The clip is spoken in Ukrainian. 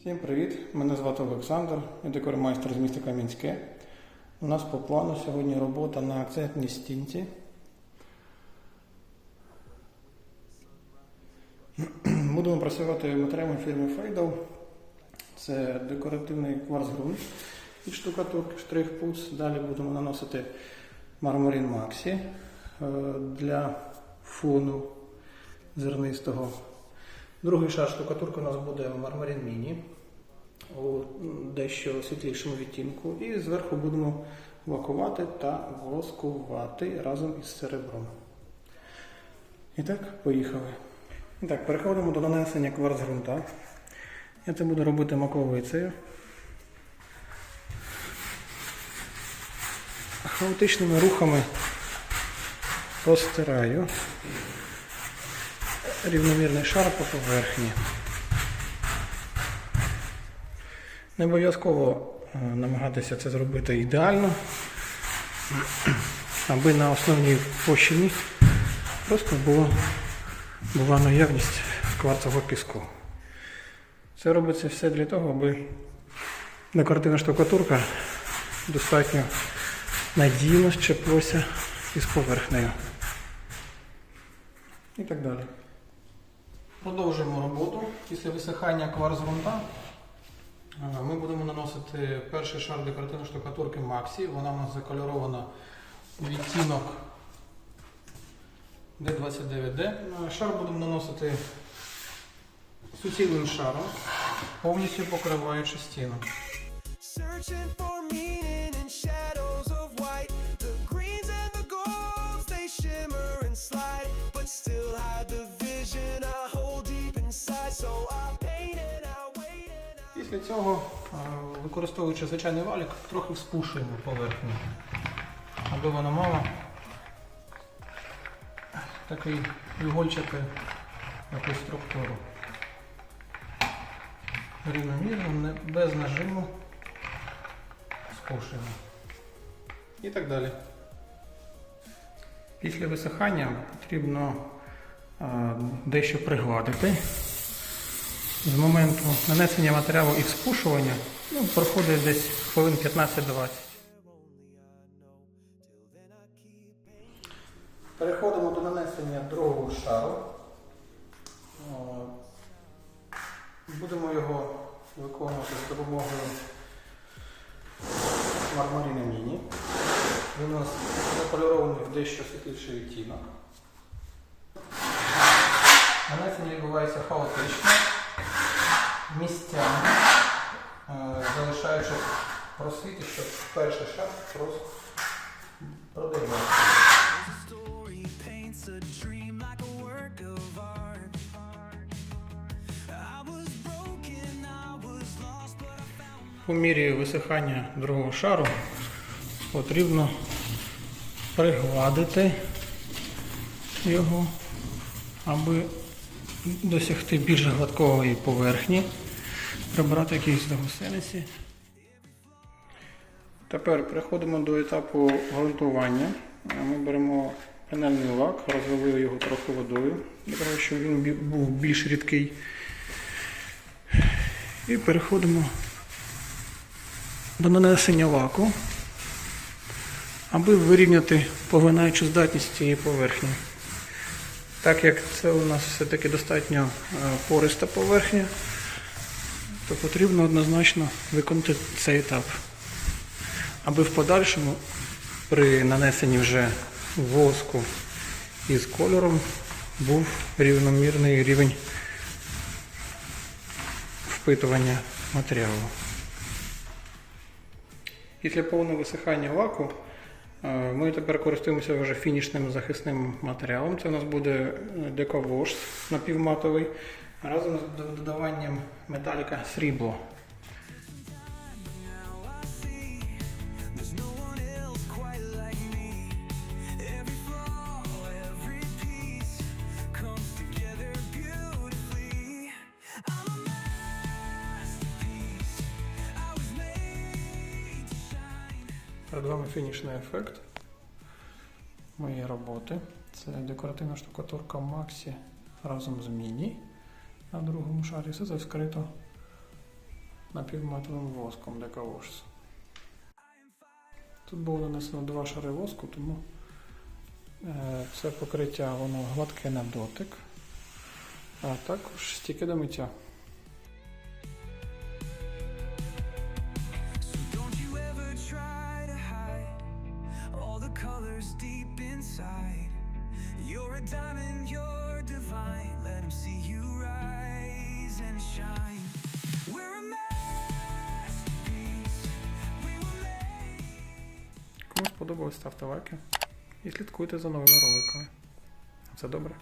Всім привіт! Мене звати Олександр, я декормайстер з міста Кам'янське. У нас по плану сьогодні робота на акцентній стінці. Будемо працювати матеріалами фірми Фейдал. Це декоративний кварцгрунт від штукатурки штрих пуц. Далі будемо наносити мармурін Максі е, для фону зернистого. Другий шар штукатурки у нас буде мармарин міні у дещо світлішому відтінку. І зверху будемо лакувати та воскувати разом із серебром. І так, поїхали. Так, переходимо до нанесення кварцгрунта. Я це буду робити маковицею. Хаотичними рухами розтираю рівномірний шар по поверхні. Не обов'язково е, намагатися це зробити ідеально, аби на основній площині просто була, була наявність кварцевого піску. Це робиться все для того, аби декоративна штукатурка достатньо надійно щеплося із поверхнею. І так далі. Продовжуємо роботу. Після висихання кварцгрунта е, ми будемо наносити перший шар декоративної штукатурки Максі. Вона у нас закольорована відтінок D29D. Е, Шар будемо наносити суцільним шаром, повністю покриваючи стіну. Після цього, е, використовуючи звичайний валік, трохи вспушуємо поверхню, аби вона мала такий ігольчатий якусь структуру. Рівномірно, без нажиму спушуємо. І так далі. Після висихання потрібно е, дещо пригладити. З моменту нанесення матеріалу і спушування ну, проходить десь хвилин 15-20. Переходимо до нанесення другого шару. Будемо його виконувати за допомогою мармаріна міні. Він у нас закольорований в дещо світліший відтінок. Нанесення відбувається хаотично, місцями, е, залишаючи просвіти, щоб перший шар просто продивився. По мірі висихання другого шару потрібно пригладити його, аби досягти більш гладкої поверхні, прибрати якісь загусениці. Тепер переходимо до етапу ґрунтування. Ми беремо пенельний лак, розвели його трохи водою, для того, щоб він був більш рідкий. І переходимо до нанесення лаку, аби вирівняти поглинаючу здатність цієї поверхні. Так як це у нас все-таки достатньо е, пориста поверхня, то потрібно однозначно виконати цей етап, аби в подальшому при нанесенні вже воску із кольором був рівномірний рівень впитування матеріалу. Після повного висихання лаку ми тепер користуємося вже фінішним захисним матеріалом. Це у нас буде дековош напівматовий разом з додаванням металіка срібло. Перед вами фінішний ефект моєї роботи. Це декоративна штукатурка Maxi разом з Міні на другому шарі. Все це вскрито напівматовим воском калошс. Тут було нанесено два шари воску, тому це покриття воно гладке на дотик, а також стійке до миття. The deep inside. You're a diamond, you're divine. Let 'em see you rise and shine. We're a masterpiece. We were made. Кому сподобалось, ставте лайки і слідкуйте за новими роликами. Все добре.